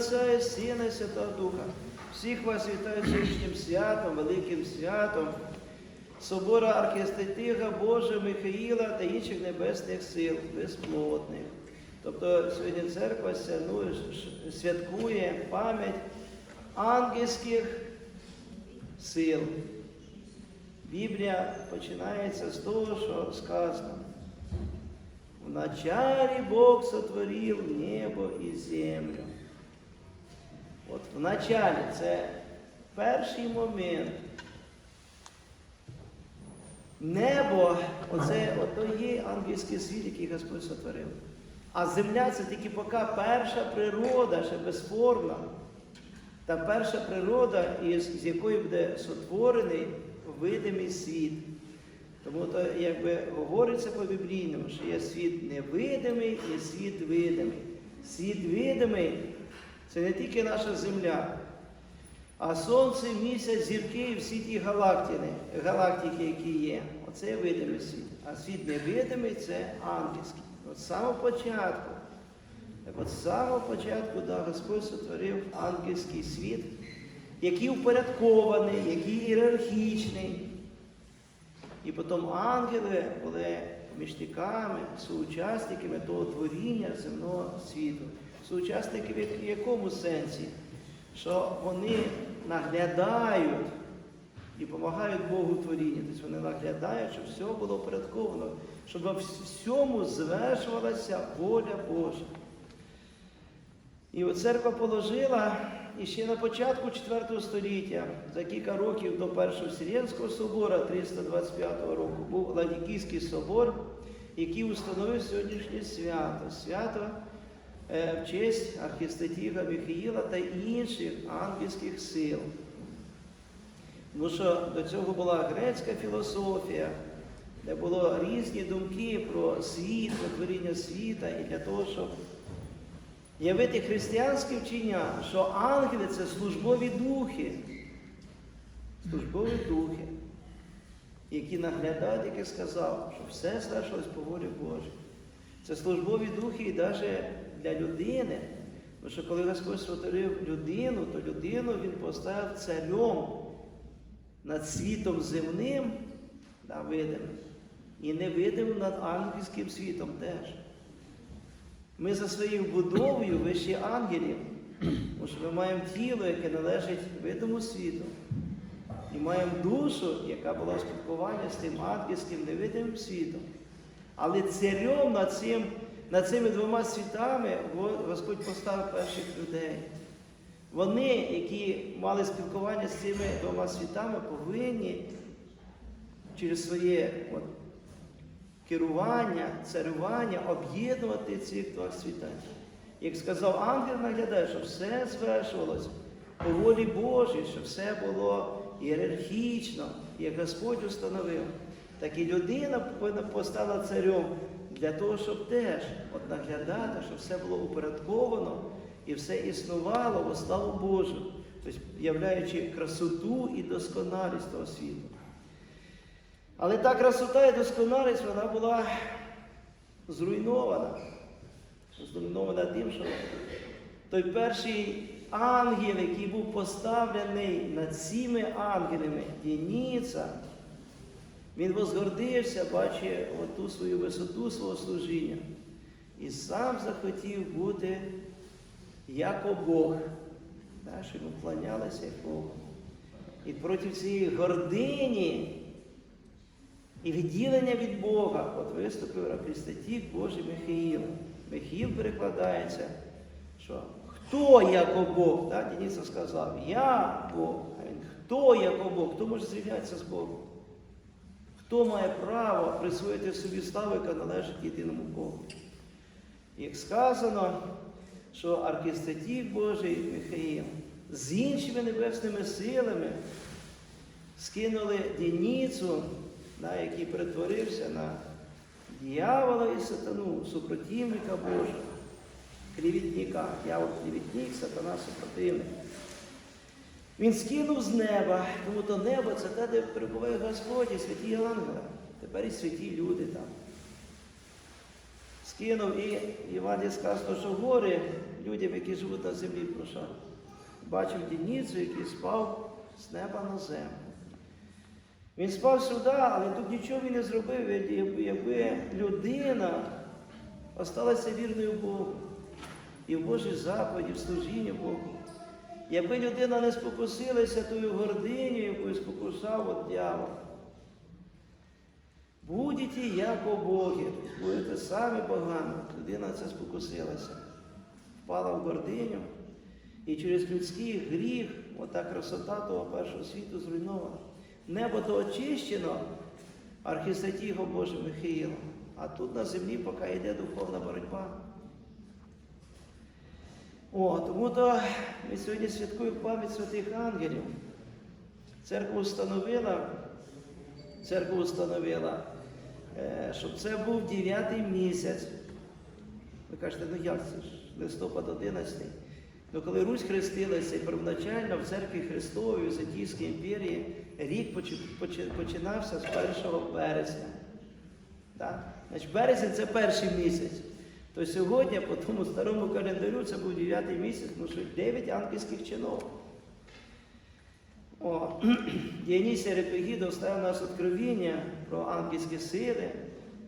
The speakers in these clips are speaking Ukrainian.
Отця і Сина і Святого Духа. Всіх вас вітаю сьогоднішнім святом, великим святом. Собора архістетига Божа Михаїла та інших небесних сил, безплотних. Тобто сьогодні церква святкує пам'ять ангельських сил. Біблія починається з того, що сказано. В началі Бог сотворив небо і землю. От в це перший момент. Небо, оце ото є ангельський світ, який Господь сотворив. А земля це тільки поки перша природа, ще безформна. Та перша природа, із, з якої буде сотворений видимий світ. Тому то якби говориться по біблійному, що є світ невидимий і світ видимий. Світ видимий це не тільки наша земля, а сонце, місяць, зірки і всі ті галактики, галактики, які є. Оце видимий світ. А світ невидимий це ангельський. От самого початку. От з самого початку да, Господь сотворив ангельський світ, який упорядкований, який ієрархічний. І потім ангели були помічниками, соучасниками того творіння земного світу. Соучасники в якому сенсі? Що вони наглядають і допомагають Богу в творінні. Тобто вони наглядають, щоб все було порядковано, щоб во всьому звершувалася воля Божа. І от церква положила і ще на початку 4 століття, за кілька років до Першого Вселенського собору 325 року, був Ладікійський собор, який установив сьогоднішнє свято. Свято в честь архістатіга Михаїла та інших ангельських сил. Тому що до цього була грецька філософія, де було різні думки про світ, про творіння світа, і для того, щоб явити християнське вчення, що ангели це службові духи, службові духи, які наглядають, як я сказав, що все звершилось по волі Божій. Це службові духи і навіть для людини. Тому що коли Господь сотворив людину, то людину Він поставив царем над світом земним, да, видимим, і невидимим над ангельським світом теж. Ми за своєю будовою вищі ангелів, тому що ми маємо тіло, яке належить видиму світу. І маємо душу, яка була в спілкуванні з тим ангельським невидимим світом. Але царем над, цим, над цими двома світами Господь поставив перших людей. Вони, які мали спілкування з цими двома світами, повинні через своє от, керування, царювання об'єднувати цих двох світів. Як сказав ангел, наглядає, що все звершувалось по волі Божій, що все було ієрархічно, як Господь установив. Так і людина повинна постала царем для того, щоб теж от наглядати, щоб все було упорядковано і все існувало во славу Божу, тобто являючи красоту і досконалість того світу. Але та красота і досконалість вона була зруйнована. Зруйнована тим, що той перший ангел, який був поставлений над цими ангелами, Дініця, він возгордився, бачить оту свою висоту свого служіння. І сам захотів бути як Бог, да, що йому вклонялися як Богу. І проти цієї гордині і відділення від Бога от виступив Апістатік Божий Михаїл. Михаїл перекладається, що хто як Бог? Так, Дениса сказав, я Бог. А він хто як Бог? Хто може зрівнятися з Богом? Хто має право присвоїти собі славу, яка належить єдиному Богу? Як сказано, що архістатік Божий Михаїл з іншими небесними силами скинули Дініцу, да, який перетворився на дьявола і сатану, супротивника Божого, клівітника, дьявол клівітник, сатана супротивник. Він скинув з неба, тому то небо це те, де перебуває Господь і святі ангели. Тепер і святі люди там. Скинув і Іван сказано, що гори людям, які живуть на землі, про що бачив Дініцю, який спав з неба на землю. Він спав сюди, але тут нічого він не зробив, якби людина осталася вірною Богу. І в Божій заповіді, в служінні Богу. Якби людина не спокусилася тою гординю, якою спокушав от дьявол. Будете як боги, будете самі богами. Людина це спокусилася. Впала в гординю. І через людський гріх, ота красота того першого світу зруйнована. Небо то очищено архістратігом Божим Михаїлом. А тут на землі поки йде духовна боротьба. О, тому то ми сьогодні святкуємо пам'ять святих ангелів. Церква установила, церква установила, е, щоб це був 9 місяць. Ви кажете, ну як це ж? Листопад 11. Ну коли Русь хрестилася і первоначально в церкві Христовій, в Візантійській імперії, рік почи- почи- починався з 1 березня. Так? Значить, березень це перший місяць. То сьогодні, по тому старому календарю, це був 9 місяць, тому що 9 ангельських чинов. О, Діонісій Репегідов ставив нас откровіння про ангельські сили,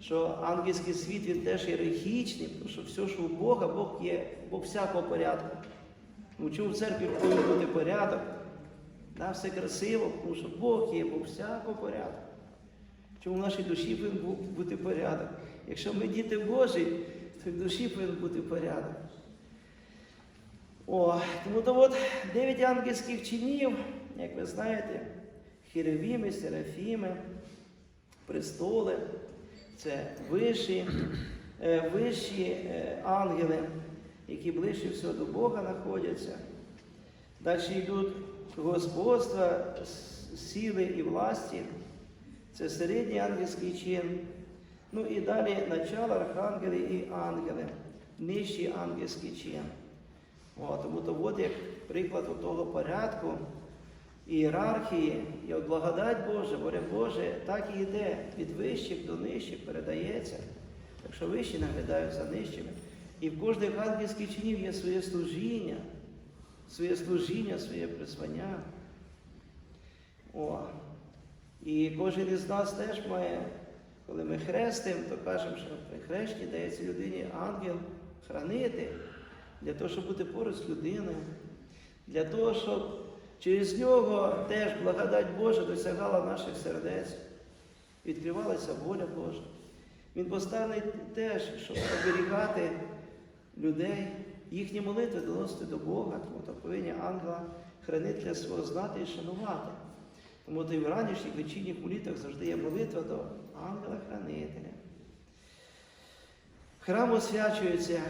що ангельський світ він теж ієрархічний, тому що все, що у Бога, Бог є, Бог всякого порядку. Ну, чому в церкві повинен бути порядок? Да, все красиво, тому що Бог є, Бог всякого порядку. Чому в нашій душі повинен бути порядок? Якщо ми діти Божі, то в душі повинен бути порядок. О, тому то от дев'ять ангельських чинів, як ви знаєте, херевіми, серафіми, престоли, це вищі, е, вищі е, ангели, які ближче всього до Бога знаходяться. Далі йдуть господства, сили і власті. Це середній ангельський чин. Ну і далі начало архангели і ангели, нижчий ангельський чин. О, тому то от як приклад у того порядку, ієрархії, от благодать Божа, воля Боже, так і йде від вищих до нижчих передається. Так що вищі наглядають за нижчими. І в кожних ангельських чинів є своє служіння, своє служіння, своє призвання. О. І кожен із нас теж має, коли ми хрестимо, то кажемо, що при хрещенні дається людині ангел хранити, для того, щоб бути поруч з людиною, для того, щоб через нього теж благодать Божа досягала наших сердець, відкривалася воля Божа. Він поставлений теж, щоб оберігати людей, їхні молитви доносити до Бога, тому то повинні ангела хранителя свого знати і шанувати. Тому то і в ранішніх вечірніх молитвах завжди є молитва до ангела-хранителя. Храм освячується,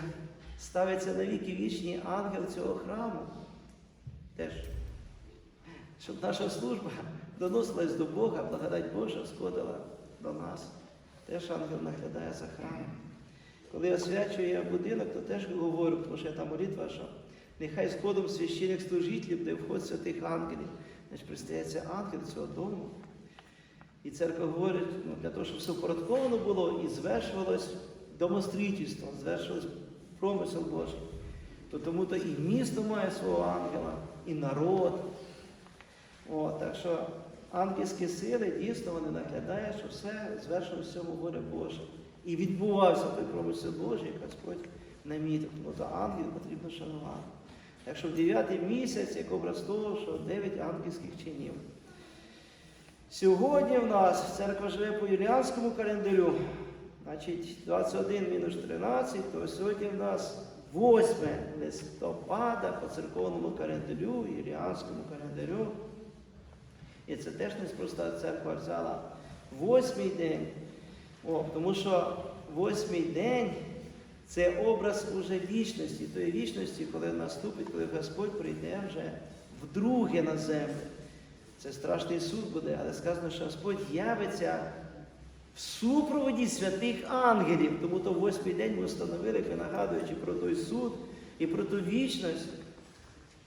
ставиться на віки вічні ангел цього храму. Теж, щоб наша служба доносилась до Бога, благодать Божа сходила до нас. Теж ангел наглядає за храмом. Коли освячує будинок, то теж говорю, тому що та молитва, що нехай сходом священних служителів, де вход святих ангелів, значить пристається ангел цього дому. І церква говорить, ну, для того, щоб все впорядковано було і звершувалось домостроїтельство, звершувалось промисел Божий. То тому то і місто має свого ангела, і народ. О, так що ангельські сили дійсно вони наглядають, що все звершилось в цьому воля Божа. І відбувався той промисел Божий, як Господь намітив. Тому то ангел потрібно шанувати. Так що в 9 місяць, як образ того, що 9 ангельських чинів. Сьогодні в нас церква живе по юліанському календарю, значить 21 мінус 13, то сьогодні в нас 8 листопада по церковному календарю, юліанському календарю. І це теж неспроста церква взяла восьмий день. О, тому що восьмий день це образ уже вічності, тої вічності, коли наступить, коли Господь прийде вже вдруге на землю. Це страшний суд буде, але сказано, що Господь явиться в супроводі святих ангелів. Тому то восьмий день ми встановили, ви нагадуючи про той суд і про ту вічність,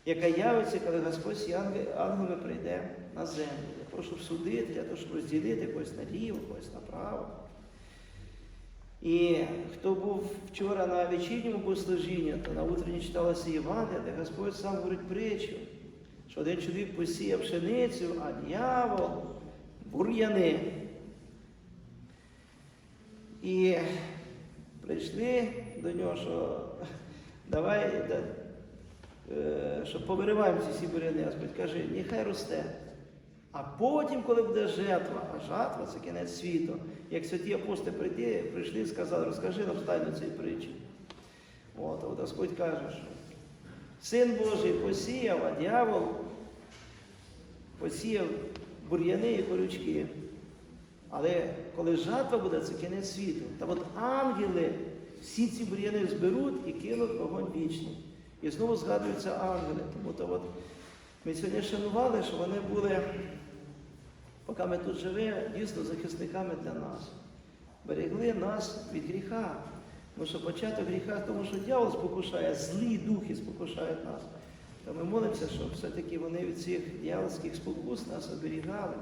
яка явиться, коли Господь з ангел- ангелами прийде на землю. Того, щоб судити, того, щоб розділити когось наліво, когось направо. І хто був вчора на вечірньому богослужінні, то на утренні читалося Євангелія, де Господь сам говорить притчу, що один чоловік посіяв пшеницю, а дьявол бур'яни. І прийшли до нього, що давай, да, е, що повириваємо ці буряни. Господь каже, нехай росте. А потім, коли буде жетва, а жатва це кінець світу, як святі апостоли прийти, прийшли і сказали, розкажи нам тайну цієї притчі. От, от Господь каже, що син Божий посіяв, а дьявол посіяв бур'яни і корючки. Але коли жатва буде, це кінець світу. Та от ангели всі ці бур'яни зберуть і кинуть вогонь вічний. І знову згадуються ангели. Тому то от ми сьогодні шанували, що вони були, поки ми тут живемо, дійсно захисниками для нас. Берегли нас від гріха. Тому що початок гріха, тому що дьявол спокушає, злі духи спокушають нас. То ми молимося, щоб все-таки вони від цих дьявольських спокус нас оберігали.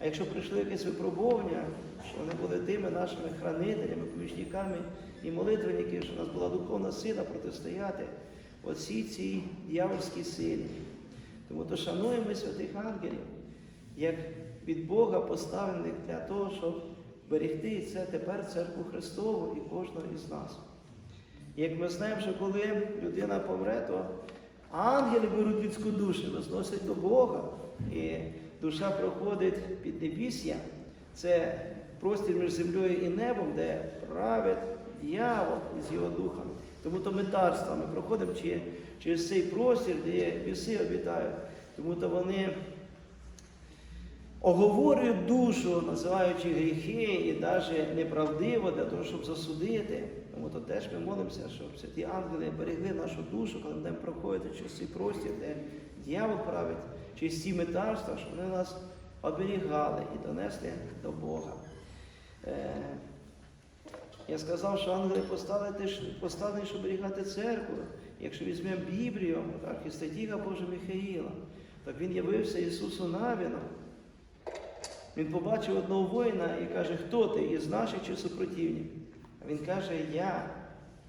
А якщо прийшло якесь випробування, що вони були тими нашими хранителями, помічниками і молитвенники, що в нас була духовна сила протистояти оцій цій дьявольській силі. Тому то шануємо святих ангелів, як від Бога поставлених для того, щоб берегти це тепер церкву Христову і кожного із нас. Як ми знаємо, що коли людина помре, то ангели беруть людську душу, возносять до Бога. І душа проходить під небіс'я. Це простір між землею і небом, де править дьявол із його духом. Тому то ми царства, ми проходимо через цей простір, де біси обітають. Тому то вони оговорюють душу, називаючи гріхи і навіть неправдиво для того, щоб засудити. Тому то теж ми молимося, щоб святі ангели берегли нашу душу, коли будемо проходити через цей простір, де дьявол править, через ці метарства, щоб вони нас оберігали і донесли до Бога. Е, я сказав, що ангели поставлені, щоб оберігати церкву. Якщо візьмемо Біблію, архістатіга Божа Михаїла, так він явився Ісусу Навіном. Він побачив одного воїна і каже, хто ти із наших чи супротивників? А він каже, я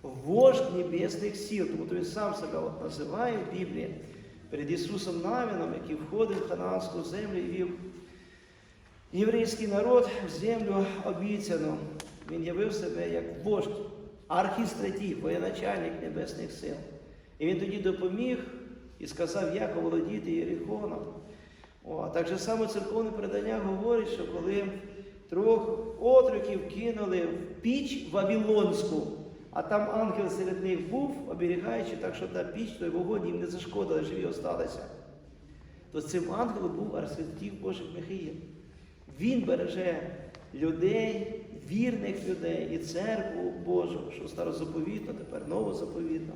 вождь небесних сил, тому то він сам себе от називає в Біблії перед Ісусом Навіном, який входив в ханаанську землю і вів єврейський народ в землю обіцяну. Він явив себе як вождь, архістратів, воєначальник небесних сил. І він тоді допоміг і сказав, як оволодіти Єрихоном. О, так же само церковне передання говорить, що коли трьох отроків кинули в піч Вавилонську, а там ангел серед них був, оберігаючи так, що та піч, той вогонь їм не зашкодила, живі осталися. То цим ангелом був архістратів Божих Михаїл. Він береже людей, вірних людей і церкву Божу, що старозаповітно, тепер новозаповітно,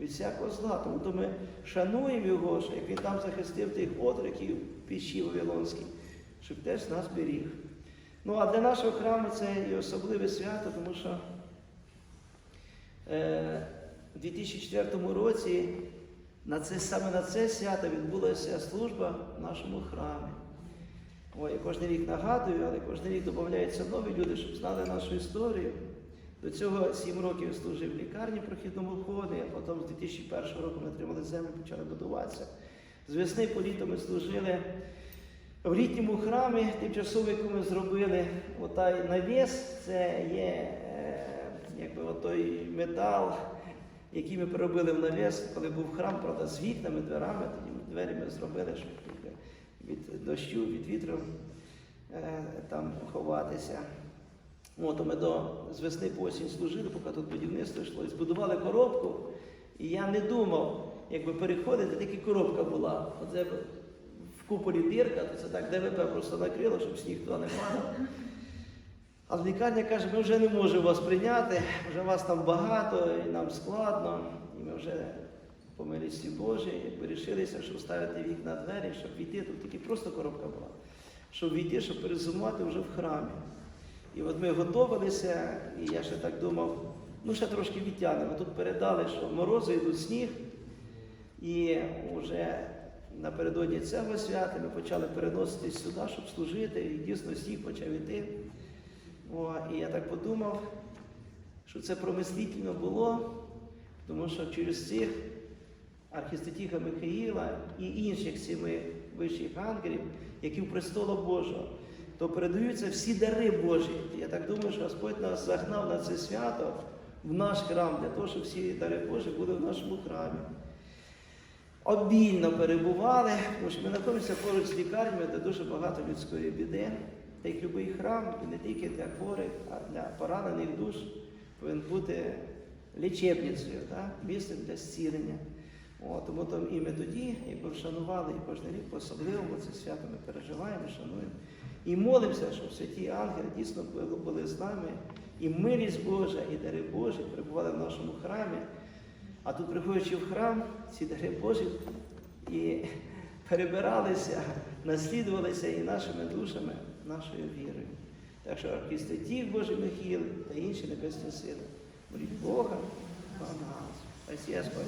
від всякого зла. Тому то ми шануємо його, що як він там захистив тих отроків в пічі Вавилонській, щоб теж нас беріг. Ну а для нашого храму це і особливе свято, тому що е, у 2004 році на це, саме на це свято відбулася служба в нашому храмі. Ой, я кожен рік нагадую, але кожен рік додаються нові люди, щоб знали нашу історію. До цього сім років служив в лікарні прохідному ході, а потім з 2001 року ми отримали землю, почали будуватися. З весни по літо ми служили в літньому храмі, тимчасово, яку ми зробили. Отай навіс, це є е, якби отой метал, який ми переробили в навіс, коли був храм, правда, з вікнами, дверами, тоді двері ми зробили, щоб від дощу, від вітру е, там ховатися. От, ми до, з весни по осінь служили, поки тут будівництво йшло. І збудували коробку, і я не думав, якби переходити, тільки коробка була. Оце в куполі дірка, то це так ДВП просто накрило, щоб сніг туди не падав. А лікарня каже, ми вже не можемо вас прийняти, вже вас там багато, і нам складно, і ми вже по милості Божій, якби рішилися, щоб ставити вікна двері, щоб війти, тут тільки просто коробка була, щоб війти, щоб перезимувати вже в храмі. І от ми готувалися, і я ще так думав, ну ще трошки відтягнемо. Тут передали, що морози йдуть сніг, і вже напередодні цього свята ми почали переноситись сюди, щоб служити, і дійсно сніг почав іти. О, і я так подумав, що це промислительно було, тому що через цих архістетіха Михаїла і інших сіми вищих ангелів, які в престолу Божого, то передаються всі дари Божі. Я так думаю, що Господь нас загнав на це свято в наш храм, для того, щоб всі дари Божі були в нашому храмі. Обільно перебували, тому що ми знаходимося поруч з лікарнями, де дуже багато людської біди. Та як будь-який храм, і не тільки для хворих, а для поранених душ повинен бути лічебницею, місцем для зцілення. Тому там і ми тоді, якби вшанували і кожен рік по-особливому це свято ми переживаємо, шануємо. І молимося, щоб святі ангели дійсно були, з нами, і милість Божа, і дари Божі перебували в нашому храмі. А тут, приходячи в храм, ці дари Божі і перебиралися, наслідувалися і нашими душами, нашою вірою. Так що архістетів Божий Михіл та інші небесні сили. Моліть Бога, за нас. Спасибо.